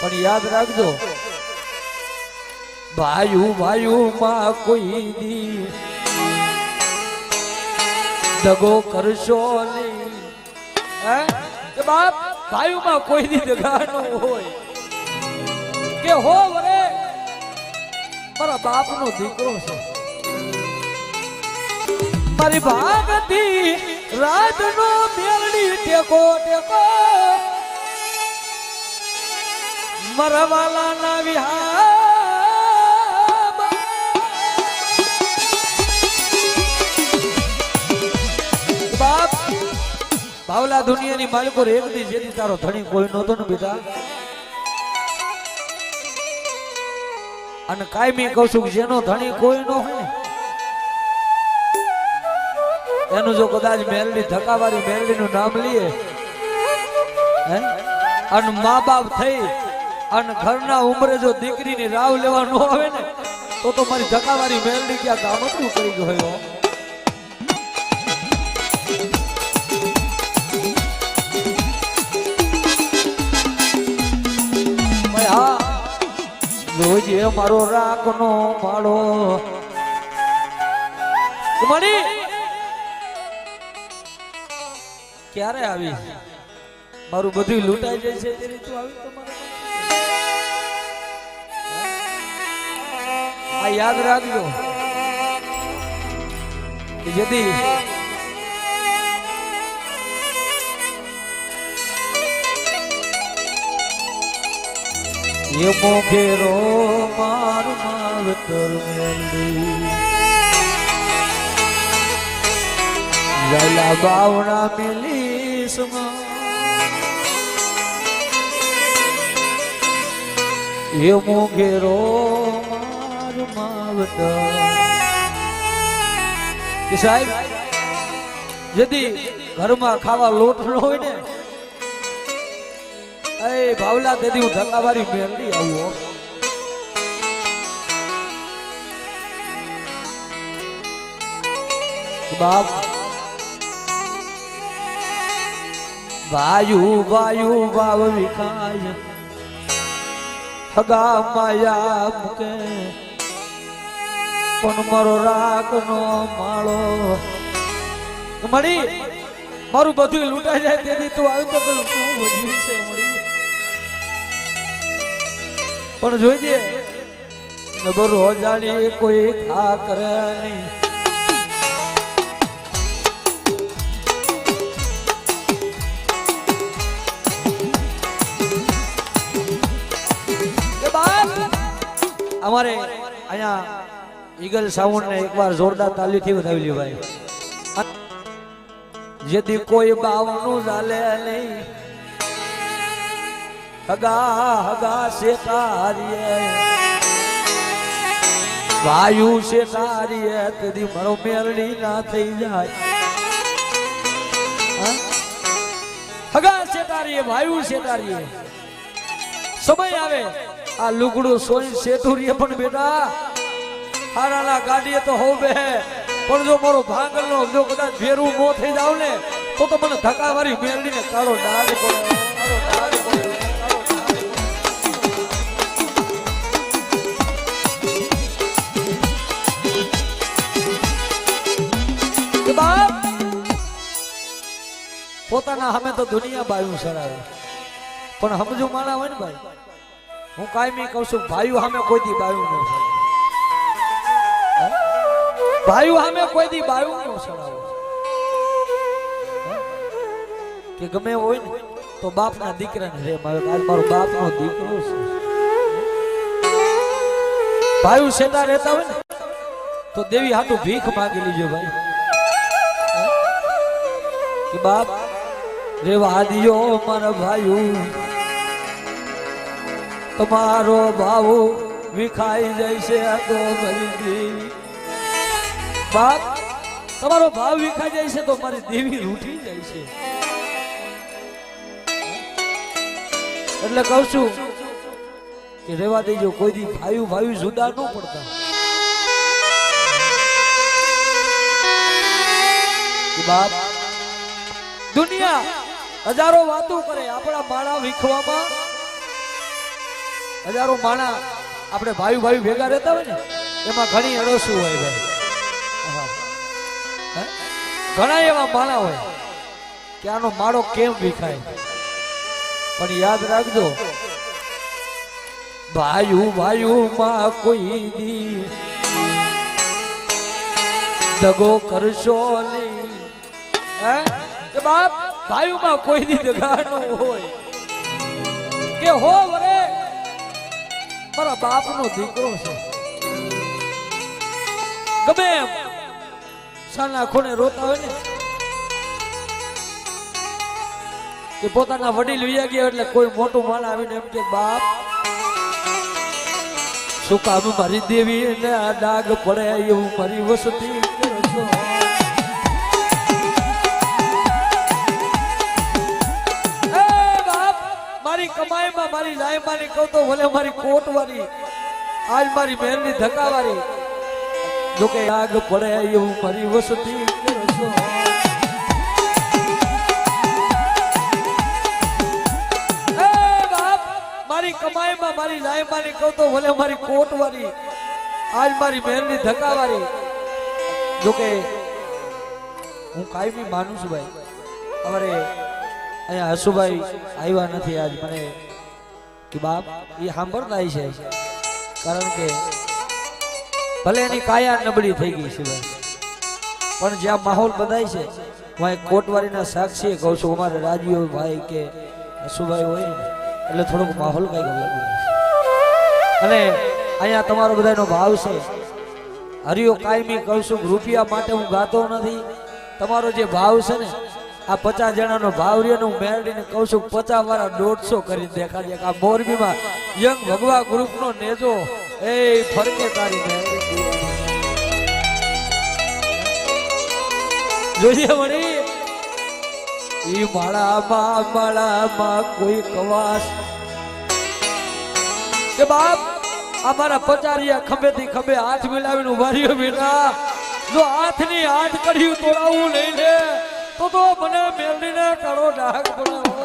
પણ યાદ રાખજો, ભાયુ ભાયુ માં કોઈ દી દગો કરશો નહીં. બાપ ભાયુ માં કોઈ દી દગા હોય. કે હો વરે, મારા બાપ નો દીકરો છે. મારી ભાગતી રાત નો મેળડી ટેકો ટેકો. મરવાલા ના વિહાર ભાવલા દુનિયાની માલિકો એક દી જેથી તારો ધણી કોઈ નહોતો ને બેટા અને કાયમી કહું છું જેનો ધણી કોઈ નો હોય એનું જો કદાચ મેલડી ધકાવારી મેલડી નું નામ લઈએ અને મા બાપ થઈ અને ઘરના ઉંમરે જો દીકરીની રાવ લેવા ન આવે ને, તો તો મારી ધકાવારી મેલડી ક્યાં ગામતરું કરી ગયો જોજે મારો રાખનો માળો. ક્યારે આવી? મારું બધું લૂંટાઈ જાય છે તું આવી તો આ યાદ રાખજો. કે જેથી એ મોઘેરો મારું માવતર મેલી. લાલા બાવણા મિલી સમા એ મોઘેરો ઘરમાં ખાવા લોટ હોય ને એ ભાવલા તેથી હું હગા માયા પણ મારો રાગ નો માળો. મળી, મારું બધું લૂંટાઈ જાય તેથી તું આવ્યું તો શું વધ્યું છે પણ જોઈજે નગર જાણી કોઈ ખા કરે નહીં. અમારે અહીંયા ઈગલ સાઉન્ડ ને એકવાર જોરદાર તાલીથી વધાવી લ્યો ભાઈ. જેથી કોઈ બાવનું ચાલે નહીં. હગા હગા શેતારીએ. વાયુ શેતારીએ, તેથી મારો મેરડી ના થઈ જાય. હગા છે શેતારીએ, વાયુ શેતારીએ. સમય આવે. આ લુગડું સોઈ શેઠુરીએ પણ બેટા. હારાના ગાડીએ તો હોવ બે પણ જો મારો ભાંગલનો જો કદાચ ભેરું મો થઈ જાવ ને, તો તો મને ધક્કાવારી મેરડીને કાળો ડાઘ પડે પોતાના સામે તો દુનિયા બાયું સરાવે પણ સમજુ માણા હોય ને ભાઈ, હું કાયમી કહું છું ભાઈ સામે કોઈ દી બાયું ન સરાવે? ભાઈઓ સામે કોઈ દી બાયું નો સડાવો કે ગમે હોય ને, તો બાપના દીકરાને રે, મારે આજ મારો બાપનો દીકરો છે. ભાઈ સેતા રહેતા હોય ને, તો દેવી હાટું ભીખ માંગી લીજો ભાઈ. કે બાપ, રેવા દિયો મારા ભાઈઓ. તમારો ભાવ વિખાઈ જાય છે આ તો મારી દેવી બાપ, તમારો ભાવ વિખાઈ જાય છે તો મારી દેવી રૂઠી જાય છે. એટલે કહું છું કે રેવા દેજો કોઈ દી ભાઈ ભાઈ જુદા ન પડતા. બાપ, દુનિયા હજારો વાતો કરે આપણા માણા વિખવામાં. હજારો માણા આપણે ભાઈ ભાઈ ભેગા રહેતા હોય ને, એમાં ઘણી અડોશું હોય ભાઈ? ઘણા એવા માણા હોય કે આનો માળો કેમ વિખાય? પણ યાદ રાખજો, વાયુ વાયુ માં કોઈ દી દગો કરશો નહીં. હે? બાપ ભાયુ માં કોઈ દી દગાનો હોય. કે હો વરે, મારા બાપનો દીકરો છે. ગમે સાના ખૂણે રોતા હોય ને, કે પોતાના વડીલ વિયા ગયા એટલે કોઈ મોટું માલ આવીને એમ કે, બાપ, શું કામ મારી દેવી ને આ ડાગ પડે એવું મારી વસતી મારી કમાઈમાં, મારી લાઈમાં કહું તો ભલે મારી કોટ વાળી આજ મારી બહેનની ધક્કા વાળી જોકે આગ પડે એવું મારી વસતી કરશો. મારી કમાઈમાં મારી લાઈમાં કહું તો ભલે મારી કોટ વાળી આજ મારી બહેનની ધક્કા વાળી જોકે હું કાયમી માનું છું ભાઈ, અમારે અહીંયા હસુભાઈ આવ્યા નથી આજ. મને કે બાપ, એ સાંભળતા છે કારણ કે ભલે એની કાયા નબળી થઈ ગઈ છે પણ જ્યાં માહોલ બધાય છે હું કોટવારીના સાક્ષી કહું છું, અમારે રાજીઓ ભાઈ કે હસુભાઈ હોય એટલે થોડોક માહોલ કઈ અલગ હોય. અને અહીંયા તમારો બધાનો ભાવ છે. હરિયો કાયમી કહું છું, રૂપિયા માટે હું ગાતો નથી. તમારો જે ભાવ છે ને, આ પચાસ જણાનો ભાવ રહ્યો હું મેળવીને કહું છું પચાસ વાળા દોઢસો કરી દેખાડી આ મોરબીમાં યંગ ભગવા ગ્રુપનો નેજો. એ ફરકે તારી મેળવી જોઈએ વળી. ઈ માળામાં માળામાં કોઈ કવાસ. કે બાપ અમારા પચારિયા ખંભેથી ખંભે હાથ મિલાવીને ઊભા રહ્યો બેટા. જો હાથની હાથ કર્યું તોડાવું નહીં લે તો તો મને મેળવીને કાળો ડાઘ બનાવ.